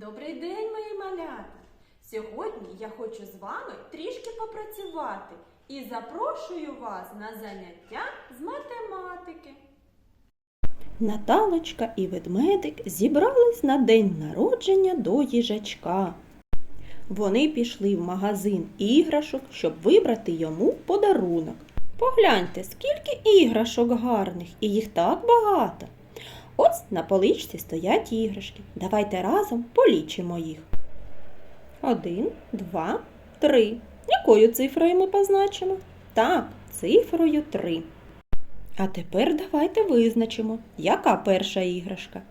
Добрий день, мої малята! Сьогодні я хочу з вами трішки попрацювати і запрошую вас на заняття з математики. Наталочка і ведмедик зібрались на день народження до їжачка. Вони пішли в магазин іграшок, щоб вибрати йому подарунок. Погляньте, скільки іграшок гарних, і їх так багато. Ось на поличці стоять іграшки. Давайте разом полічимо їх. Один, два, три. Якою цифрою ми позначимо? Так, цифрою три. А тепер давайте визначимо, яка перша іграшка.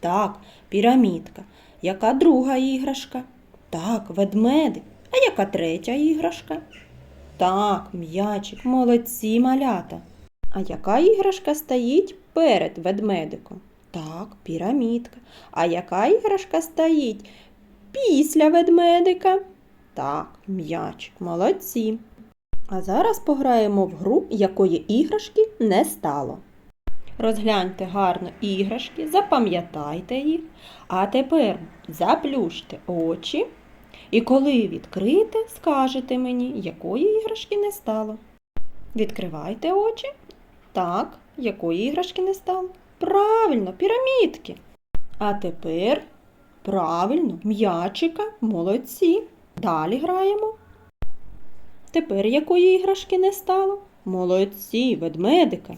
Так, пірамідка. Яка друга іграшка? Так, ведмедик. А яка третя іграшка? Так, м'ячик, молодці малята. А яка іграшка стоїть перед ведмедиком? Так, пірамідка. А яка іграшка стоїть після ведмедика? Так, м'ячик, молодці. А зараз пограємо в гру, якої іграшки не стало. Розгляньте гарно іграшки, запам'ятайте їх, а тепер заплющте очі. І коли відкрите, скажете мені, якої іграшки не стало. Відкривайте очі. Так, якої іграшки не стало? Правильно, пірамідки. А тепер правильно, м'ячика, молодці. Далі граємо. Тепер якої іграшки не стало? Молодці, ведмедика.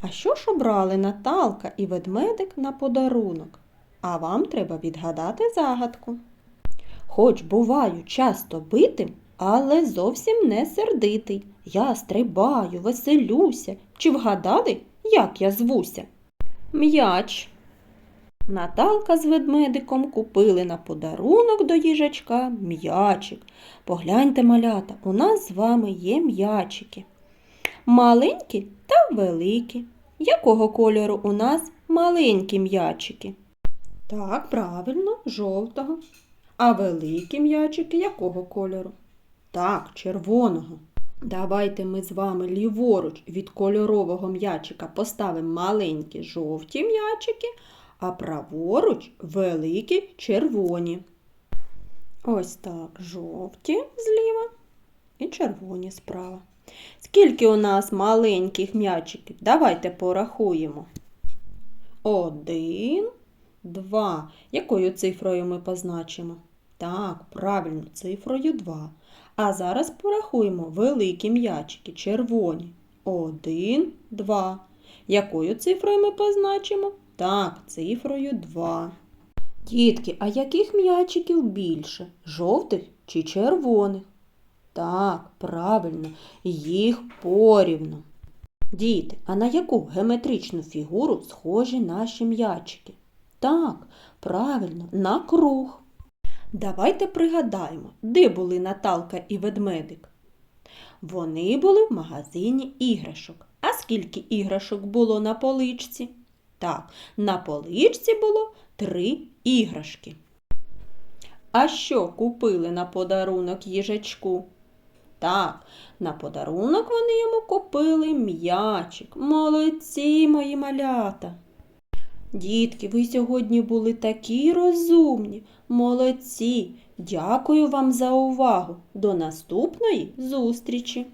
А що ж обрали Наталка і ведмедик на подарунок? А вам треба відгадати загадку. Хоч буваю часто битим, але зовсім не сердитий. Я стрибаю, веселюся. Чи вгадали, як я звуся? М'яч. Наталка з ведмедиком купили на подарунок до їжачка м'ячик. Погляньте, малята, у нас з вами є м'ячики. Маленькі та великі. Якого кольору у нас маленькі м'ячики? Так, правильно, жовтого. А великі м'ячики якого кольору? Так, червоного. Давайте ми з вами ліворуч від кольорового м'ячика поставимо маленькі жовті м'ячики, а праворуч великі червоні. Ось так, жовті зліва і червоні справа. Скільки у нас маленьких м'ячиків? Давайте порахуємо. Один, два. Якою цифрою ми позначимо? Так, правильно, цифрою 2. А зараз порахуємо великі м'ячики, червоні. Один, два. Якою цифрою ми позначимо? Так, цифрою 2. Дітки, а яких м'ячиків більше? Жовтих чи червоних? Так, правильно, їх порівну. Діти, а на яку геометричну фігуру схожі наші м'ячики? Так, правильно, на круг. Давайте пригадаємо, де були Наталка і ведмедик. Вони були в магазині іграшок. А скільки іграшок було на поличці? Так, на поличці було три іграшки. А що купили на подарунок їжачку? Так, на подарунок вони йому купили м'ячик. Молодці, мої малята. Дітки, ви сьогодні були такі розумні, молодці. Дякую вам за увагу. До наступної зустрічі!